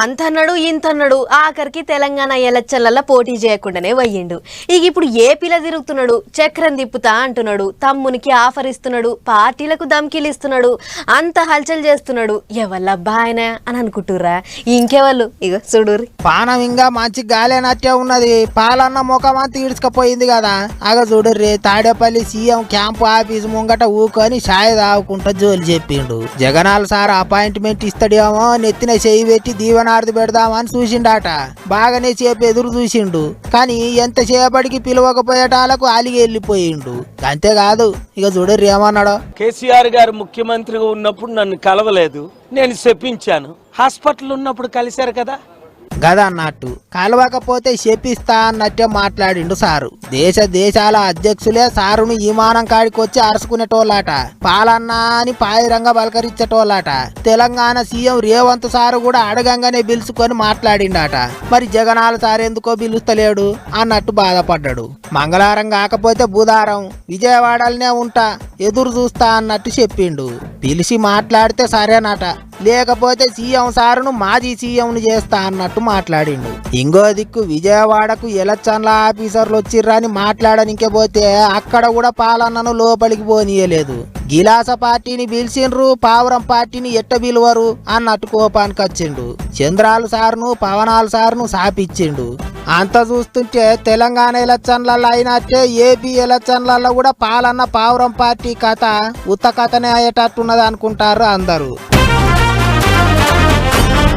అంతన్నాడు ఇంతన్నాడు. ఆఖరికి తెలంగాణ ఎలక్షన్లలో పోటీ చేయకుండానే వయ్యిండు. ఇక ఇప్పుడు ఏపీలో తిరుగుతున్నాడు చక్రం తిప్పుతా అంటున్నాడు. తమ్మునికి ఆఫర్ ఇస్తున్నాడు పార్టీలకు ధమ్కీలు ఇస్తున్నాడు అంత హల్చల్ చేస్తున్నాడు. ఎవళ్ళబ్బా ఆయన అని అనుకుంటుర్రా? ఇంకెవళ్ళు? ఇగ చూడుర్రి పానం ఇంకా మంచి గాలేనట్టే ఉన్నది. పాలన్న అంతా ఈడ్చుకపోయింది కదా. అగ చూడుర్రి తాడేపల్లి సీఎం క్యాంపు ఆఫీస్ ముంగట ఊకొని షాయి తాగుకుంటా జోలి చెప్పిండు. జగనాల్ సార్ అపాయింట్మెంట్ ఇస్తాడేమో నెత్తిన చేయి పెట్టి దీవనార్థి పెడదామని చూసిండాట. బాగానే చేపి ఎదురు చూసిండు. కానీ ఎంతసేపటికి పిలవకపోయేటాలకు అలిగి వెళ్ళిపోయిండు. అంతేకాదు ఇక చూడరు ఏమన్నాడో? కేసీఆర్ గారు ముఖ్యమంత్రిగా ఉన్నప్పుడు నన్ను కలవలేదు. నేను చెప్పించాను హాస్పిటల్ ఉన్నప్పుడు కలిశారు కదా? గదా అన్నట్టు. కలవకపోతే చెప్పిస్తా అన్నట్టే మాట్లాడిండు సారు. దేశ దేశాల అధ్యక్షులే సారును విమానం కాడికి వచ్చి అరుచుకునేటోళ్ళట పాలన్నా అని పాయిరంగ పలకరించేటోళ్ళట. తెలంగాణ సీఎం రేవంత్ సారు కూడా అడగంగానే పిలుచుకొని మాట్లాడిండట. మరి జగనాల సార్ ఎందుకో పిలుస్తలేడు అన్నట్టు బాధపడ్డాడు. మంగళవారం కాకపోతే బుధారం విజయవాడలనే ఉంటా ఎదురు చూస్తా అన్నట్టు చెప్పిండు. పిలిచి మాట్లాడితే సరేనట. లేకపోతే సీఎం సారును మాజీ సీఎంను చేస్తా అన్నట్టు మాట్లాడిండు. ఇంకో దిక్కు విజయవాడకు ఎలక్షన్ల ఆఫీసర్లు వచ్చిర్రని మాట్లాడనికే పోతే అక్కడ కూడా పాలన్నను లోపలికి పోనీయలేదు. గిలాస పార్టీని పిలిచిండ్రు పావురం పార్టీని ఎట్ట పిలువరు అన్నట్టు కోపానికి వచ్చిండు చంద్రాలు సార్ను పవనాలు సార్ను సాపిచ్చిండు అంత చూస్తుంటే తెలంగాణ ఎలక్షన్లలో అయినట్టే ఏపీ ఎలక్షన్లలో కూడా పాలన్న పావురం పార్టీ కథ ఉత్త కథనే అయ్యేటట్టున్నది అనుకుంటారు అందరూ. Yeah.